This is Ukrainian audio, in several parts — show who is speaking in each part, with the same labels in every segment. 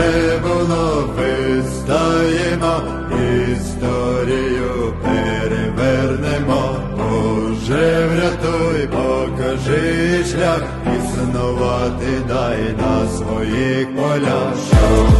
Speaker 1: не було, вистаємо, історію перевернемо. Боже, врятуй, покажи шлях, існувати дай на своїх полях.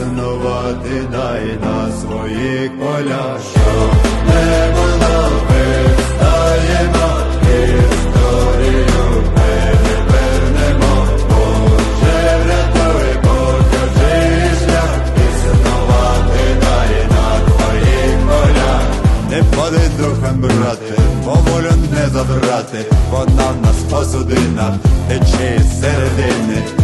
Speaker 1: існувати дай на своїх полях. Що не було, вистаємо, історію перевернемо. Боже, врятуй, покажи шлях, існувати дай на твоїх полях. Не падай духом, брате, бо волю не забрати, вона в нас посудина, тече середини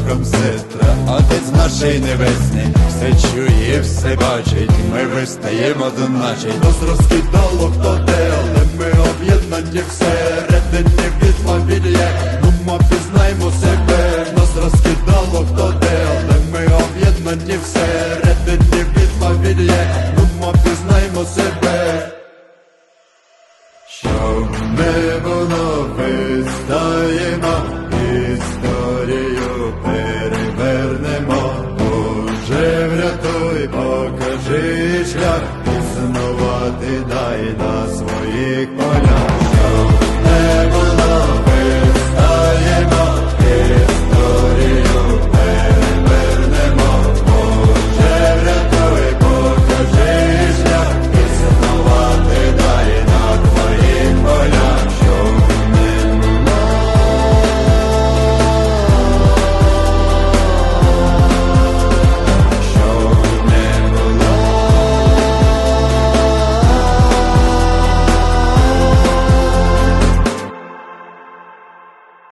Speaker 1: роком сестра, отець нашої небесний, все чує, все бачить, ми вистаємо одначе. Нас розкидало, хто де, але ми об'єднані всередині від лавілля, ну ми пізнаємо себе, нас розкидало, хто де, але ми об'єднані всередині від лавілля, ну ми пізнаємо себе, що не було Той покажи шлях, піснувати дай на своїх полях.